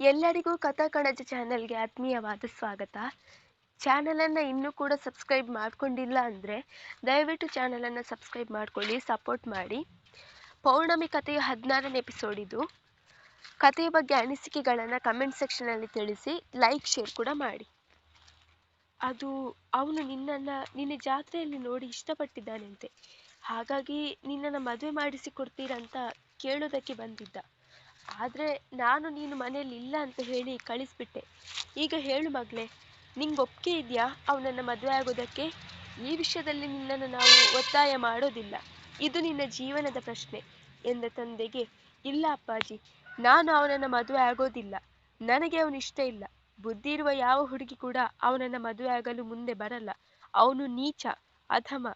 ಎಲ್ಲರಿಗೂ ಕಥಾ ಕಣಜ ಚಾನಲ್ಗೆ ಆತ್ಮೀಯವಾದ ಸ್ವಾಗತ. ಚಾನಲನ್ನು ಇನ್ನೂ ಕೂಡ ಸಬ್ಸ್ಕ್ರೈಬ್ ಮಾಡ್ಕೊಂಡಿಲ್ಲ ಅಂದರೆ ದಯವಿಟ್ಟು ಚಾನಲನ್ನು ಸಬ್ಸ್ಕ್ರೈಬ್ ಮಾಡ್ಕೊಳ್ಳಿ, ಸಪೋರ್ಟ್ ಮಾಡಿ. ಪೌರ್ಣಮಿ ಕಥೆಯ ಹದಿನಾರನೇ ಎಪಿಸೋಡ್ ಇದು. ಕಥೆಯ ಬಗ್ಗೆ ಅನಿಸಿಕೆಗಳನ್ನು ಕಮೆಂಟ್ ಸೆಕ್ಷನಲ್ಲಿ ತಿಳಿಸಿ, ಲೈಕ್, ಶೇರ್ ಕೂಡ ಮಾಡಿ. ಅದು ಅವನು ನಿನ್ನನ್ನು, ನಿನ್ನೆ ಜಾತ್ರೆಯಲ್ಲಿ ನೋಡಿ ಇಷ್ಟಪಟ್ಟಿದ್ದಾನಂತೆ. ಹಾಗಾಗಿ ನಿನ್ನನ್ನು ಮದುವೆ ಮಾಡಿಸಿ ಕೊಡ್ತೀರಂತ ಕೇಳೋದಕ್ಕೆ ಬಂದಿದ್ದ. ಆದರೆ ನಾನು ನೀನು ಮನೆಯಲ್ಲಿ ಇಲ್ಲ ಅಂತ ಹೇಳಿ ಕಳಿಸ್ಬಿಟ್ಟೆ. ಈಗ ಹೇಳು ಮಗಳೇ ನಿಂಗೆ ಒಪ್ಪಿಗೆ ಇದೆಯಾ ಅವನನ್ನು ಮದುವೆ ಆಗೋದಕ್ಕೆ? ಈ ವಿಷಯದಲ್ಲಿ ನಿನ್ನನ್ನು ನಾವು ಒತ್ತಾಯ ಮಾಡೋದಿಲ್ಲ. ಇದು ನಿನ್ನ ಜೀವನದ ಪ್ರಶ್ನೆ ಎಂದ ತಂದೆಗೆ, ಇಲ್ಲ ಅಪ್ಪಾಜಿ, ನಾನು ಅವನನ್ನು ಮದುವೆ ಆಗೋದಿಲ್ಲ. ನನಗೆ ಅವನು ಇಷ್ಟ ಇಲ್ಲ. ಬುದ್ಧಿ ಇರುವ ಯಾವ ಹುಡುಗಿ ಕೂಡ ಅವನನ್ನು ಮದುವೆ ಆಗಲು ಮುಂದೆ ಬರಲ್ಲ. ಅವನು ನೀಚ, ಅಧಮ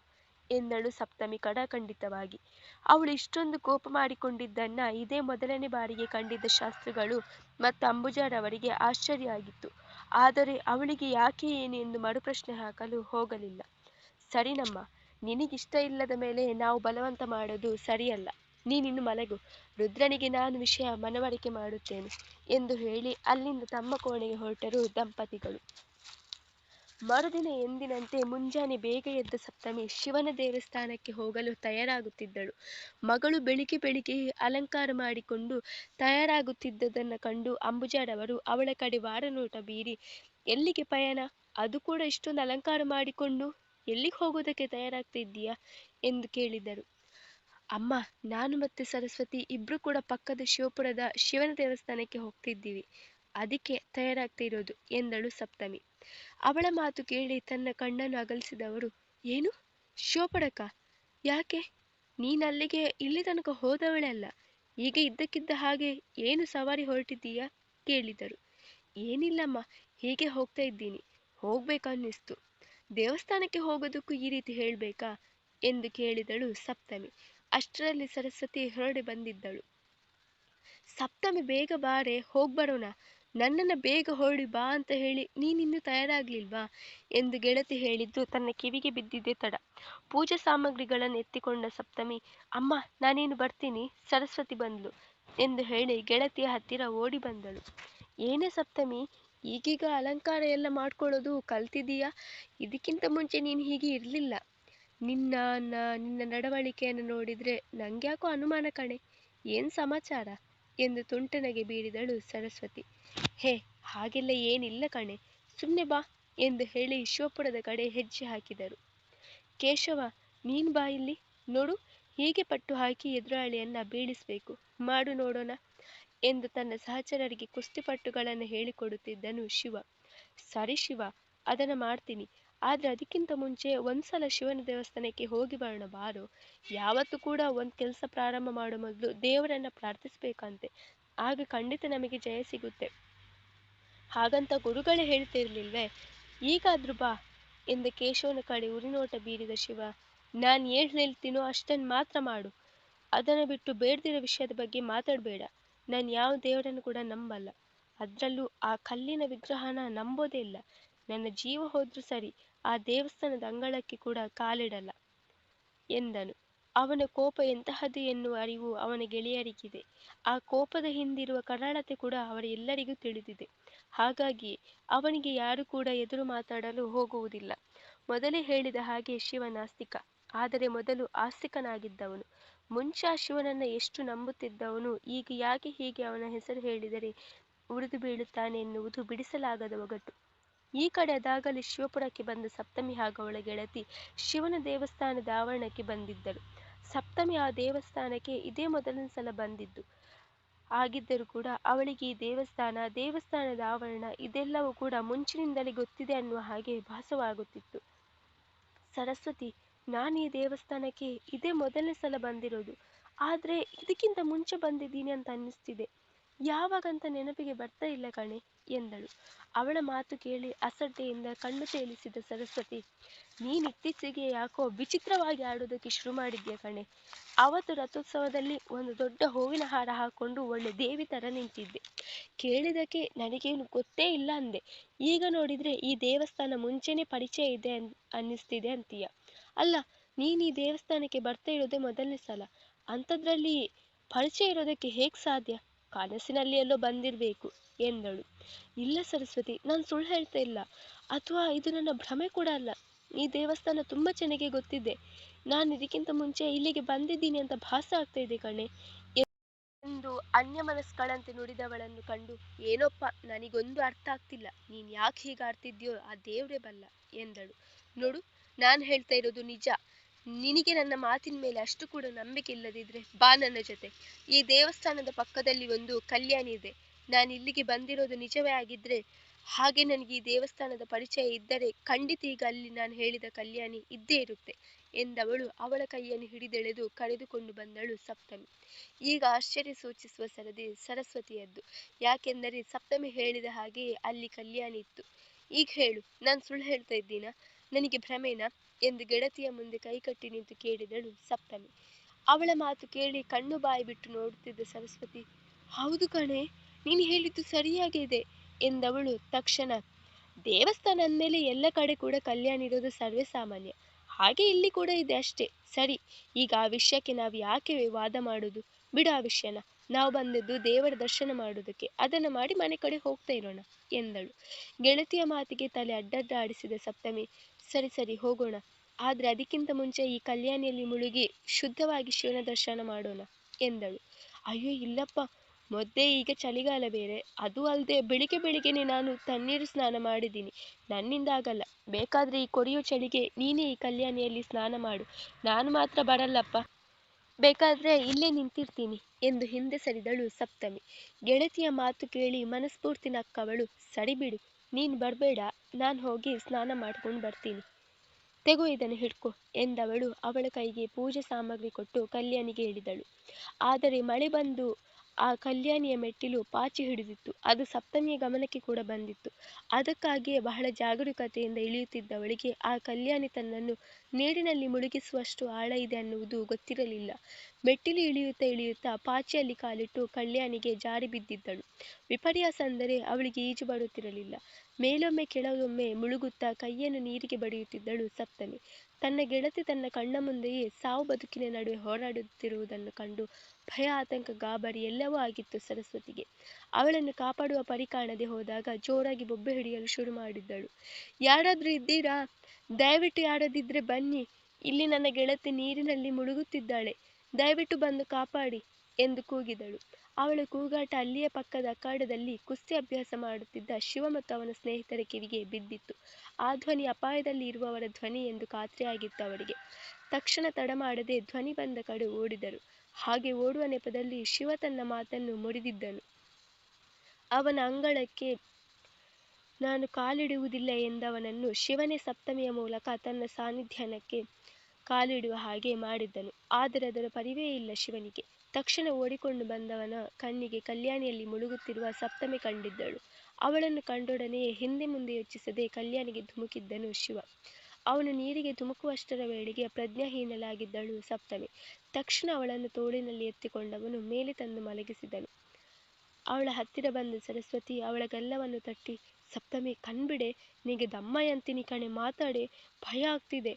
ಎಂದಳು ಸಪ್ತಮಿ ಖಡಾಖಂಡಿತವಾಗಿ ಅವಳು ಇಷ್ಟೊಂದು ಕೋಪ ಮಾಡಿಕೊಂಡಿದ್ದನ್ನ ಇದೇ ಮೊದಲನೇ ಬಾರಿಗೆ ಕಂಡಿದ್ದ ಶಾಸ್ತ್ರಿಗಳು ಮತ್ತು ಅಂಬುಜಾರವರಿಗೆ ಆಶ್ಚರ್ಯ ಆಗಿತ್ತು ಆದರೆ ಅವಳಿಗೆ ಯಾಕೆ ಏನು ಎಂದು ಮರುಪ್ರಶ್ನೆ ಹಾಕಲು ಹೋಗಲಿಲ್ಲ. ಸರಿನಮ್ಮ ನಿನಗಿಷ್ಟ ಇಲ್ಲದ ಮೇಲೆ ನಾವು ಬಲವಂತ ಮಾಡೋದು ಸರಿಯಲ್ಲ. ನೀನಿನ್ನು ಮಲಗು. ರುದ್ರನಿಗೆ ನಾನು ವಿಷಯ ಮನವರಿಕೆ ಮಾಡುತ್ತೇನೆ ಎಂದು ಹೇಳಿ ಅಲ್ಲಿಂದ ತಮ್ಮ ಕೋಣೆಗೆ ಹೊರಟರು ದಂಪತಿಗಳು. ಮರುದಿನ ಎಂದಿನಂತೆ ಮುಂಜಾನೆ ಬೇಗ ಎದ್ದ ಸಪ್ತಮಿ ಶಿವನ ದೇವಸ್ಥಾನಕ್ಕೆ ಹೋಗಲು ತಯಾರಾಗುತ್ತಿದ್ದಳು. ಮಗಳು ಬೆಳಿಗ್ಗೆ ಬೆಳಿಗ್ಗೆ ಅಲಂಕಾರ ಮಾಡಿಕೊಂಡು ತಯಾರಾಗುತ್ತಿದ್ದದನ್ನು ಕಂಡು ಅಂಬುಜಾರವರು ಅವಳ ಕಡೆ ವಾರನೋಟ ಬೀರಿ, ಎಲ್ಲಿಗೆ ಪಯಣ? ಅದು ಕೂಡ ಇಷ್ಟೊಂದು ಅಲಂಕಾರ ಮಾಡಿಕೊಂಡು ಎಲ್ಲಿಗೆ ಹೋಗೋದಕ್ಕೆ ತಯಾರಾಗ್ತಿದ್ದೀಯಾ? ಎಂದು ಕೇಳಿದರು. ಅಮ್ಮ, ನಾನು ಮತ್ತೆ ಸರಸ್ವತಿ ಇಬ್ರು ಕೂಡ ಪಕ್ಕದ ಶಿವಪುರದ ಶಿವನ ದೇವಸ್ಥಾನಕ್ಕೆ ಹೋಗ್ತಿದ್ದೀವಿ. ಅದಕ್ಕೆ ತಯಾರಾಗ್ತಿರೋದು, ಎಂದಳು ಸಪ್ತಮಿ. ಅವಳ ಮಾತು ಕೇಳಿ ತನ್ನ ಕಣ್ಣನ್ನು ಅಗಲಿಸಿದವರು, ಏನು? ಶೋಪಡಕ್ಕ ಯಾಕೆ? ನೀನಲ್ಲಿಗೆ ಇಲ್ಲಿ ತನಕ ಹೋದವಳಲ್ಲ ಈಗ ಇದ್ದಕ್ಕಿದ್ದ ಹಾಗೆ ಏನು ಸವಾರಿ ಹೊರಟಿದ್ದೀಯಾ? ಕೇಳಿದರು. ಏನಿಲ್ಲಮ್ಮ, ಹೀಗೆ ಹೋಗ್ತಾ ಇದ್ದೀನಿ. ಹೋಗ್ಬೇಕನ್ನಿಸ್ತು. ದೇವಸ್ಥಾನಕ್ಕೆ ಹೋಗೋದಕ್ಕೂ ಈ ರೀತಿ ಹೇಳಬೇಕಾ? ಎಂದು ಕೇಳಿದಳು ಸಪ್ತಮಿ. ಅಷ್ಟರಲ್ಲಿ ಸರಸ್ವತಿ ಹೊರಡಿ ಬಂದಿದ್ದಳು. ಸಪ್ತಮಿ, ಬೇಗ ಬಾರೆ, ಹೋಗ್ಬರೋಣ. ನನ್ನನ್ನು ಬೇಗ ಹೊರಡಿ ಬಾ ಅಂತ ಹೇಳಿ, ನೀನಿನ್ನೂ ತಯಾರಾಗ್ಲಿಲ್ವಾ? ಎಂದು ಗೆಳತಿ ಹೇಳಿದ್ದು ತನ್ನ ಕಿವಿಗೆ ಬಿದ್ದಿದ್ದೇ ತಡ. ಪೂಜಾ ಸಾಮಗ್ರಿಗಳನ್ನು ಎತ್ತಿಕೊಂಡ ಸಪ್ತಮಿ, ಅಮ್ಮ, ನಾನೇನು ಬರ್ತೀನಿ? ಸರಸ್ವತಿ ಬಂದ್ಲು ಎಂದು ಹೇಳಿ ಗೆಳತಿಯ ಹತ್ತಿರ ಓಡಿ ಬಂದಳು. ಏನೇ ಸಪ್ತಮಿ, ಈಗೀಗ ಅಲಂಕಾರ ಎಲ್ಲ ಮಾಡ್ಕೊಳ್ಳೋದು ಕಲ್ತಿದೀಯಾ ಇದಕ್ಕಿಂತ ಮುಂಚೆ ನೀನು ಹೀಗೆ ಇರಲಿಲ್ಲ. ನಿನ್ನ ನಿನ್ನ ನಡವಳಿಕೆಯನ್ನು ನೋಡಿದರೆ ನಂಗ್ಯಾಕೋ ಅನುಮಾನ ಕಣೆ. ಏನು ಸಮಾಚಾರ? ಎಂದು ತುಂಟನಗೆ ಬೀರಿದಳು ಸರಸ್ವತಿ. ಹೇ, ಹಾಗೆಲ್ಲ ಏನಿಲ್ಲ ಕಣೆ ಸುಮ್ಮನೆ ಬಾ ಎಂದು ಹೇಳಿ ಶಿವಪುರದ ಕಡೆ ಹೆಜ್ಜೆ ಹಾಕಿದರು. ಕೇಶವ, ನೀನ್ ಬಾ ಇಲ್ಲಿ, ನೋಡು, ಹೀಗೆ ಪಟ್ಟು ಹಾಕಿ ಎದುರಾಳಿಯನ್ನ ಬೀಳಿಸಬೇಕು, ಮಾಡು ನೋಡೋಣ ಎಂದು ತನ್ನ ಸಹಚರರಿಗೆ ಕುಸ್ತಿಪಟ್ಟುಗಳನ್ನು ಹೇಳಿಕೊಡುತ್ತಿದ್ದನು ಶಿವ. ಸರಿ ಶಿವ, ಅದನ್ನು ಮಾಡ್ತೀನಿ ಆದರೆ ಅದಕ್ಕಿಂತ ಮುಂಚೆ ಒಂದ್ಸಲ ಶಿವನ ದೇವಸ್ಥಾನಕ್ಕೆ ಹೋಗಿ ಬರೋಣ ಬಾರೋ. ಯಾವತ್ತು ಕೂಡ ಒಂದು ಕೆಲಸ ಪ್ರಾರಂಭ ಮಾಡೋ ಮೊದಲು ದೇವರನ್ನ ಪ್ರಾರ್ಥಿಸ್ಬೇಕಂತೆ. ಆಗ ಖಂಡಿತ ನಮಗೆ ಜಯ ಸಿಗುತ್ತೆ. ಹಾಗಂತ ಗುರುಗಳೇ ಹೇಳ್ತಿರ್ಲಿಲ್ವೇ? ಈಗಾದ್ರೂ ಬಾ ಎಂದ ಕೇಶವನ ಕಡೆ ಉರಿನೋಟ ಬೀರಿದ ಶಿವ, ನಾನು ಏನು ಹೇಳ್ತೀನೋ ಅಷ್ಟನ್ನು ಮಾತ್ರ ಮಾಡು. ಅದನ್ನು ಬಿಟ್ಟು ಬೇಡದಿರೋ ವಿಷಯದ ಬಗ್ಗೆ ಮಾತಾಡಬೇಡ. ನಾನು ಯಾವ ದೇವರನ್ನು ಕೂಡ ನಂಬಲ್ಲ. ಅದರಲ್ಲೂ ಆ ಕಲ್ಲಿನ ವಿಗ್ರಹನ ನಂಬೋದೇ ಇಲ್ಲ. ನನ್ನ ಜೀವ ಹೋದ್ರೂ ಸರಿ. ಆ ದೇವಸ್ಥಾನದ ಅಂಗಳಕ್ಕೆ ಕೂಡ ಕಾಲಿಡಲ್ಲ ಎಂದನು. ಅವನ ಕೋಪ ಎಂತಹದ್ದು ಎನ್ನುವ ಅರಿವು ಅವನ ಗೆಳೆಯರಿಗಿದೆ. ಆ ಕೋಪದ ಹಿಂದಿರುವ ಕರಾಳತೆ ಕೂಡ ಅವರೆಲ್ಲರಿಗೂ ತಿಳಿದಿದೆ. ಹಾಗಾಗಿ ಅವನಿಗೆ ಯಾರು ಕೂಡ ಎದುರು ಮಾತಾಡಲು ಹೋಗುವುದಿಲ್ಲ. ಮೊದಲೇ ಹೇಳಿದ ಹಾಗೆ ಶಿವ ನಾಸ್ತಿಕ ಆದರೆ ಮೊದಲು ಆಸ್ತಿಕನಾಗಿದ್ದವನು. ಮುಂಚೆ ಆ ಶಿವನನ್ನ ಎಷ್ಟು ನಂಬುತ್ತಿದ್ದವನು, ಈಗ ಯಾಕೆ ಹೀಗೆ ಅವನ ಹೆಸರು ಹೇಳಿದರೆ ಉರಿದು ಬೀಳುತ್ತಾನೆ ಎನ್ನುವುದು ಬಿಡಿಸಲಾಗದ ಒಗಟು ಈ ಕಡೆ ಅದಾಗಲೇ ಶಿವಪುರಕ್ಕೆ ಬಂದ ಸಪ್ತಮಿ ಹಾಗೂ ಅವಳ ಗೆಳತಿ ಶಿವನ ದೇವಸ್ಥಾನದ ಆವರಣಕ್ಕೆ ಬಂದಿದ್ದರು. ಸಪ್ತಮಿ ಆ ದೇವಸ್ಥಾನಕ್ಕೆ ಇದೇ ಮೊದಲನೇ ಸಲ ಬಂದಿದ್ದು. ಆಗಿದ್ದರೂ ಕೂಡ ಅವಳಿಗೆ ಈ ದೇವಸ್ಥಾನ, ದೇವಸ್ಥಾನದ ಆವರಣ ಇದೆಲ್ಲವೂ ಕೂಡ ಮುಂಚಿನಿಂದಲೇ ಗೊತ್ತಿದೆ ಅನ್ನುವ ಹಾಗೆ ಭಾಸವಾಗುತ್ತಿತ್ತು. ಸರಸ್ವತಿ, ನಾನು ಈ ದೇವಸ್ಥಾನಕ್ಕೆ ಇದೇ ಮೊದಲನೇ ಸಲ ಬಂದಿರೋದು. ಆದರೆ ಇದಕ್ಕಿಂತ ಮುಂಚೆ ಬಂದಿದ್ದೀನಿ ಅಂತ ಅನ್ನಿಸ್ತಿದೆ. ಯಾವಾಗಂತ ನೆನಪಿಗೆ ಬರ್ತಾ ಇಲ್ಲ ಕಣೆ, ಎಂದಳು. ಅವಳ ಮಾತು ಕೇಳಿ ಅಸಡ್ಡೆಯಿಂದ ಕಣ್ಣು ತೇಲಿಸಿದ ಸರಸ್ವತಿ, ನೀನು ಇತ್ತೀಚೆಗೆ ಯಾಕೋ ವಿಚಿತ್ರವಾಗಿ ಆಡೋದಕ್ಕೆ ಶುರು ಮಾಡಿದ್ಯಾ ಕಣೆ? ಅವತ್ತು ರಥೋತ್ಸವದಲ್ಲಿ ಒಂದು ದೊಡ್ಡ ಹೂವಿನ ಹಾರ ಹಾಕೊಂಡು ಒಳ್ಳೆ ದೇವಿ ತರ ನಿಂತಿದ್ದೆ. ಕೇಳಿದಕ್ಕೆ ನನಗೇನು ಗೊತ್ತೇ ಇಲ್ಲ ಅಂದೆ. ಈಗ ನೋಡಿದ್ರೆ ಈ ದೇವಸ್ಥಾನ ಮುಂಚೆನೆ ಪರಿಚಯ ಇದೆ ಅನ್, ಅನ್ನಿಸ್ತಿದೆ ಅಂತೀಯ. ಅಲ್ಲ, ನೀನು ಈ ದೇವಸ್ಥಾನಕ್ಕೆ ಬರ್ತಾ ಇರೋದೇ ಮೊದಲನೇ ಸಲ. ಅಂಥದ್ರಲ್ಲಿ ಪರಿಚಯ ಇರೋದಕ್ಕೆ ಹೇಗೆ ಸಾಧ್ಯ? ಕನಸಿನಲ್ಲಿ ಎಲ್ಲೋ ಬಂದಿರಬೇಕು ಎಂದಳು. ಇಲ್ಲ ಸರಸ್ವತಿ, ನಾನು ಸುಳ್ಳು ಹೇಳ್ತಾ ಇಲ್ಲ. ಅಥವಾ ಇದು ನನ್ನ ಭ್ರಮೆ ಕೂಡ ಅಲ್ಲ. ಈ ದೇವಸ್ಥಾನ ತುಂಬ ಚೆನ್ನಾಗಿ ಗೊತ್ತಿದೆ. ನಾನು ಇದಕ್ಕಿಂತ ಮುಂಚೆ ಇಲ್ಲಿಗೆ ಬಂದಿದ್ದೀನಿ ಅಂತ ಭಾಸ ಆಗ್ತಾ ಇದೆ ಕಣೆ ಎಂದು ಅನ್ಯಮನಸ್ಕಳಂತೆ ನುಡಿದವಳನ್ನು ಕಂಡು, ಏನೋಪ್ಪ, ನನಗೊಂದು ಅರ್ಥ ಆಗ್ತಿಲ್ಲ. ನೀನು ಯಾಕೆ ಹೀಗೆ ಆಡ್ತಿದ್ಯೋ ಆ ದೇವ್ರೇ ಬಲ್ಲ ಎಂದಳು. ನೋಡು, ನಾನು ಹೇಳ್ತಾ ಇರೋದು ನಿಜ. ನಿನಗೆ ನನ್ನ ಮಾತಿನ ಮೇಲೆ ಅಷ್ಟು ಕೂಡ ನಂಬಿಕೆ ಇಲ್ಲದಿದ್ರೆ ಬಾ ನನ್ನ ಜೊತೆ. ಈ ದೇವಸ್ಥಾನದ ಪಕ್ಕದಲ್ಲಿ ಒಂದು ಕಲ್ಯಾಣಿ ಇದೆ. ನಾನು ಇಲ್ಲಿಗೆ ಬಂದಿರೋದು ನಿಜವೇ ಆಗಿದ್ರೆ ಹಾಗೆ ನನಗೆ ಈ ದೇವಸ್ಥಾನದ ಪರಿಚಯ ಇದ್ದರೆ ಖಂಡಿತ ಈಗ ಅಲ್ಲಿ ನಾನು ಹೇಳಿದ ಕಲ್ಯಾಣಿ ಇದ್ದೇ ಇರುತ್ತೆ ಎಂದವಳು ಅವಳ ಕೈಯನ್ನು ಹಿಡಿದೆಳೆದು ಕರೆದುಕೊಂಡು ಬಂದಳು ಸಪ್ತಮಿ. ಈಗ ಆಶ್ಚರ್ಯ ಸೂಚಿಸುವ ಸರದಿ ಸರಸ್ವತಿಯದ್ದು. ಯಾಕೆಂದರೆ ಸಪ್ತಮಿ ಹೇಳಿದ ಹಾಗೆಯೇ ಅಲ್ಲಿ ಕಲ್ಯಾಣಿ ಇತ್ತು. ಈಗ ಹೇಳು, ನಾನು ಸುಳ್ಳು ಹೇಳ್ತಾ ಇದ್ದೀನಾ? ನನಗೆ ಭ್ರಮೇನಾ? ಎಂದು ಗೆಳತಿಯ ಮುಂದೆ ಕೈಕಟ್ಟಿ ನಿಂತು ಕೇಳಿದಳು ಸಪ್ತಮಿ. ಅವಳ ಮಾತು ಕೇಳಿ ಕಣ್ಣು ಬಾಯಿ ಬಿಟ್ಟು ನೋಡುತ್ತಿದ್ದ ಸರಸ್ವತಿ, ಹೌದು ಕಣೆ, ನೀನು ಹೇಳಿದ್ದು ಸರಿಯಾಗಿದೆ ಎಂದವಳು ತಕ್ಷಣ. ದೇವಸ್ಥಾನ ಅಂದಮೇಲೆ ಎಲ್ಲ ಕಡೆ ಕೂಡ ಕಲ್ಯಾಣ ಇರೋದು ಸರ್ವೇ ಸಾಮಾನ್ಯ. ಹಾಗೆ ಇಲ್ಲಿ ಕೂಡ ಇದೆ ಅಷ್ಟೇ. ಸರಿ, ಈಗ ಆ ವಿಷಯಕ್ಕೆ ನಾವು ಯಾಕೆ ವಾದ ಮಾಡೋದು? ಬಿಡು ಆ ವಿಷಯನ. ನಾವು ಬಂದದ್ದು ದೇವರ ದರ್ಶನ ಮಾಡೋದಕ್ಕೆ. ಅದನ್ನು ಮಾಡಿ ಮನೆ ಕಡೆ ಹೋಗ್ತಾ ಇರೋಣ, ಎಂದಳು. ಗೆಳತಿಯ ಮಾತಿಗೆ ತಲೆ ಅಡ್ಡಡ್ಡ ಆಡಿಸಿದ ಸಪ್ತಮಿ ಸರಿ ಸರಿ, ಹೋಗೋಣ. ಆದರೆ ಅದಕ್ಕಿಂತ ಮುಂಚೆ ಈ ಕಲ್ಯಾಣಿಯಲ್ಲಿ ಮುಳುಗಿ ಶುದ್ಧವಾಗಿ ಶಿವನ ದರ್ಶನ ಮಾಡೋಣ, ಎಂದಳು. ಅಯ್ಯೋ, ಇಲ್ಲಪ್ಪ. ಮೊದ್ದೆ ಈಗ ಚಳಿಗಾಲ ಬೇರೆ. ಅದು ಅಲ್ಲದೆ ಬೆಳಿಗ್ಗೆ ಬೆಳಿಗ್ಗೆನೆ ನಾನು ತಣ್ಣೀರು ಸ್ನಾನ ಮಾಡಿದ್ದೀನಿ. ನನ್ನಿಂದ ಆಗಲ್ಲ. ಬೇಕಾದರೆ ಈ ಕೊರಿಯೋ ಚಳಿಗೆ ನೀನೇ ಈ ಕಲ್ಯಾಣಿಯಲ್ಲಿ ಸ್ನಾನ ಮಾಡು. ನಾನು ಮಾತ್ರ ಬರಲ್ಲಪ್ಪ. ಬೇಕಾದರೆ ಇಲ್ಲೇ ನಿಂತಿರ್ತೀನಿ, ಎಂದು ಹಿಂದೆ ಸರಿದಳು ಸಪ್ತಮಿ. ಗೆಳತಿಯ ಮಾತು ಕೇಳಿ ಮನಸ್ಫೂರ್ತಿ ನಕ್ಕವಳು ಸರಿ ಬಿಡು. ನೀನು ಬರಬೇಡ, ನಾನು ಹೋಗಿ ಸ್ನಾನ ಮಾಡ್ಕೊಂಡು ಬರ್ತೀನಿ. ತೆಗೋ ಇದನ್ನು ಹಿಡ್ಕೊ ಎಂದವಳು ಅವಳ ಕೈಗೆ ಪೂಜೆ ಸಾಮಗ್ರಿ ಕೊಟ್ಟು ಕಲ್ಯಾಣಿಗೆ ಹೇಳಿದಳು. ಆದರೆ ಮಳೆ ಬಂದು ಆ ಕಲ್ಯಾಣಿಯ ಮೆಟ್ಟಿಲು ಪಾಚಿ ಹಿಡಿದಿತ್ತು. ಅದು ಸಪ್ತಮಿಯ ಗಮನಕ್ಕೆ ಕೂಡ ಬಂದಿತ್ತು. ಅದಕ್ಕಾಗಿಯೇ ಬಹಳ ಜಾಗರೂಕತೆಯಿಂದ ಇಳಿಯುತ್ತಿದ್ದವಳಿಗೆ ಆ ಕಲ್ಯಾಣಿ ತನ್ನನ್ನು ನೀರಿನಲ್ಲಿ ಮುಳುಗಿಸುವಷ್ಟು ಆಳ ಇದೆ ಅನ್ನುವುದು ಗೊತ್ತಿರಲಿಲ್ಲ. ಮೆಟ್ಟಿಲು ಇಳಿಯುತ್ತಾ ಇಳಿಯುತ್ತಾ ಪಾಚಿಯಲ್ಲಿ ಕಾಲಿಟ್ಟು ಕಲ್ಯಾಣಿಗೆ ಜಾರಿ ಬಿದ್ದಿದ್ದಳು. ವಿಪರ್ಯಾಸ ಅಂದರೆ ಅವಳಿಗೆ ಈಜು ಬರುತ್ತಿರಲಿಲ್ಲ ಮೇಲೊಮ್ಮೆ ಕೆಳಗೊಮ್ಮೆ ಮುಳುಗುತ್ತಾ ಕೈಯನ್ನು ನೀರಿಗೆ ಬಡಿಯುತ್ತಿದ್ದಳು ಸಪ್ತಮಿ. ತನ್ನ ಗೆಳತಿ ತನ್ನ ಕಣ್ಣ ಮುಂದೆಯೇ ಸಾವು ಬದುಕಿನ ನಡುವೆ ಹೋರಾಡುತ್ತಿರುವುದನ್ನು ಕಂಡು ಭಯ, ಆತಂಕ, ಗಾಬರಿ ಎಲ್ಲವೂ ಆಗಿತ್ತು ಸರಸ್ವತಿಗೆ. ಅವಳನ್ನು ಕಾಪಾಡುವ ಪರಿ ಕಾಣದೆ ಹೋದಾಗ ಜೋರಾಗಿ ಬೊಬ್ಬೆ ಹಿಡಿಯಲು ಶುರು ಮಾಡಿದ್ದಳು. ಯಾರಾದ್ರೂ ಇದ್ದೀರಾ? ದಯವಿಟ್ಟು ಯಾರದಿದ್ರೆ ಬನ್ನಿ. ಇಲ್ಲಿ ನನ್ನ ಗೆಳತಿ ನೀರಿನಲ್ಲಿ ಮುಳುಗುತ್ತಿದ್ದಾಳೆ. ದಯವಿಟ್ಟು ಬಂದು ಕಾಪಾಡಿ. ಎಂದು ಕೂಗಿದಳು. ಅವಳ ಕೂಗಾಟ ಅಲ್ಲಿಯೇ ಪಕ್ಕದ ಅಖಾಡದಲ್ಲಿ ಕುಸ್ತಿ ಅಭ್ಯಾಸ ಮಾಡುತ್ತಿದ್ದ ಶಿವ ಮತ್ತು ಅವನ ಸ್ನೇಹಿತರ ಕಿವಿಗೆ ಬಿದ್ದಿತ್ತು. ಆ ಧ್ವನಿ ಅಪಾಯದಲ್ಲಿ ಇರುವವರ ಧ್ವನಿ ಎಂದು ಖಾತ್ರಿಯಾಗಿತ್ತು ಅವರಿಗೆ. ತಕ್ಷಣ ತಡಮಾಡದೆ ಧ್ವನಿ ಬಂದ ಕಡೆ ಓಡಿದರು. ಹಾಗೆ ಓಡುವ ನೆಪದಲ್ಲಿ ಶಿವ ತನ್ನ ಮಾತನ್ನು ಮುರಿದಿದ್ದನು. ಅವನ ಅಂಗಳಕ್ಕೆ, ನಾನು ಕಾಲಿಡುವುದಿಲ್ಲ ಎಂದವನನ್ನು ಶಿವನೇ ಸಪ್ತಮಿಯ ಮೂಲಕ ತನ್ನ ಸಾನ್ನಿಧ್ಯಾನಕ್ಕೆ ಕಾಲಿಡುವ ಹಾಗೆ ಮಾಡಿದ್ದನು. ಆದರೆ ಅದರ ಪರಿವೇ ಇಲ್ಲ ಶಿವನಿಗೆ. ತಕ್ಷಣ ಓಡಿಕೊಂಡು ಬಂದವನ ಕಣ್ಣಿಗೆ ಕಲ್ಯಾಣಿಯಲ್ಲಿ ಮುಳುಗುತ್ತಿರುವ ಸಪ್ತಮಿ ಕಂಡಿದ್ದಳು. ಅವಳನ್ನು ಕಂಡೊಡನೆಯೇ ಹಿಂದೆ ಮುಂದೆ ಯೋಚಿಸದೆ ಕಲ್ಯಾಣಿಗೆ ಧುಮುಕಿದ್ದನು ಶಿವ. ಅವನು ನೀರಿಗೆ ಧುಮುಕುವಷ್ಟರ ವೇಳೆಗೆ ಪ್ರಜ್ಞಾಹೀನಲಾಗಿದ್ದಳು ಸಪ್ತಮಿ. ತಕ್ಷಣ ಅವಳನ್ನು ತೋಳಿನಲ್ಲಿ ಎತ್ತಿಕೊಂಡವನು ಮೇಲೆ ತಂದು ಮಲಗಿಸಿದನು. ಅವಳ ಹತ್ತಿರ ಬಂದ ಸರಸ್ವತಿ ಅವಳ ಗಲ್ಲವನ್ನು ತಟ್ಟಿ, ಸಪ್ತಮಿ, ಕಣ್ಬಿಡೆ, ನಿನಗೆ ದಮ್ಮಯಂತಿನಿ ಅಂತೀನಿ ಕಣೆ, ಮಾತಾಡೆ, ಭಯ ಆಗ್ತಿದೆ.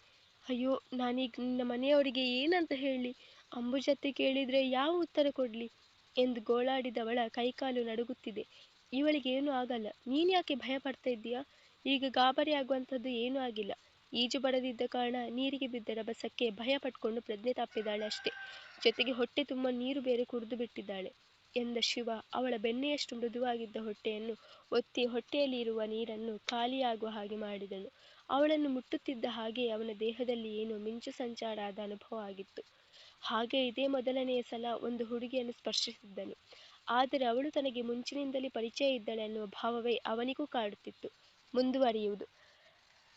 ಅಯ್ಯೋ, ನಾನೀಗ ನಿನ್ನ ಮನೆಯವರಿಗೆ ಏನಂತ ಹೇಳಿ ಅಂಬುಜತ್ತೆ ಕೇಳಿದರೆ ಯಾವ ಉತ್ತರ ಕೊಡಲಿ? ಎಂದು ಗೋಳಾಡಿದವಳ ಕೈಕಾಲು ನಡುಗುತ್ತಿದೆ. ಏನು ಆಗಲ್ಲ. ನೀನ್ಯಾಕೆ ಭಯ ಪಡ್ತಾ ಇದ್ದೀಯಾ? ಈಗ ಗಾಬರಿ ಆಗುವಂಥದ್ದು ಏನೂ ಆಗಿಲ್ಲ. ಈಜು ಬಡದಿದ್ದ ಕಾರಣ ನೀರಿಗೆ ಬಿದ್ದ ರಭಸಕ್ಕೆ ಭಯ ಪಟ್ಕೊಂಡು ಪ್ರಜ್ಞೆ ತಪ್ಪಿದಾಳೆ ಅಷ್ಟೇ. ಜೊತೆಗೆ ಹೊಟ್ಟೆ ತುಂಬ ನೀರು ಬೇರೆ ಕುಡಿದು ಬಿಟ್ಟಿದ್ದಾಳೆ ಎಂದ ಶಿವ. ಅವಳ ಬೆಣ್ಣೆಯಷ್ಟು ಮೃದುವಾಗಿದ್ದ ಹೊಟ್ಟೆಯನ್ನು ಒತ್ತಿ ಹೊಟ್ಟೆಯಲ್ಲಿ ಇರುವ ನೀರನ್ನು ಖಾಲಿಯಾಗುವ ಹಾಗೆ ಮಾಡಿದನು ಅವಳನ್ನು ಮುಟ್ಟುತ್ತಿದ್ದ ಹಾಗೆ ಅವನ ದೇಹದಲ್ಲಿ ಏನೋ ಮಿಂಚು ಸಂಚಾರ ಆದ ಅನುಭವ ಆಗಿತ್ತು. ಹಾಗೆ ಇದೇ ಮೊದಲನೆಯ ಸಲ ಒಂದು ಹುಡುಗಿಯನ್ನು ಸ್ಪರ್ಶಿಸಿದ್ದನು. ಆದರೆ ಅವಳು ತನಗೆ ಮುಂಚಿನಿಂದಲೇ ಪರಿಚಯ ಇದ್ದಳೆ ಅನ್ನುವ ಭಾವವೇ ಅವನಿಗೂ ಕಾಡುತ್ತಿತ್ತು. ಮುಂದುವರಿಯುವುದು.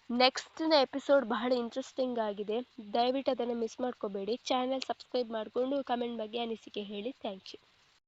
ನೆಕ್ಸ್ಟ್ನ ಎಪಿಸೋಡ್ ಬಹಳ ಇಂಟ್ರೆಸ್ಟಿಂಗ್ ಆಗಿದೆ. ದಯವಿಟ್ಟು ಅದನ್ನು ಮಿಸ್ ಮಾಡ್ಕೋಬೇಡಿ. ಚಾನಲ್ ಸಬ್ಸ್ಕ್ರೈಬ್ ಮಾಡಿಕೊಂಡು ಕಮೆಂಟ್ ಬಗ್ಗೆ ಅನಿಸಿಕೆ ಹೇಳಿ. Thank you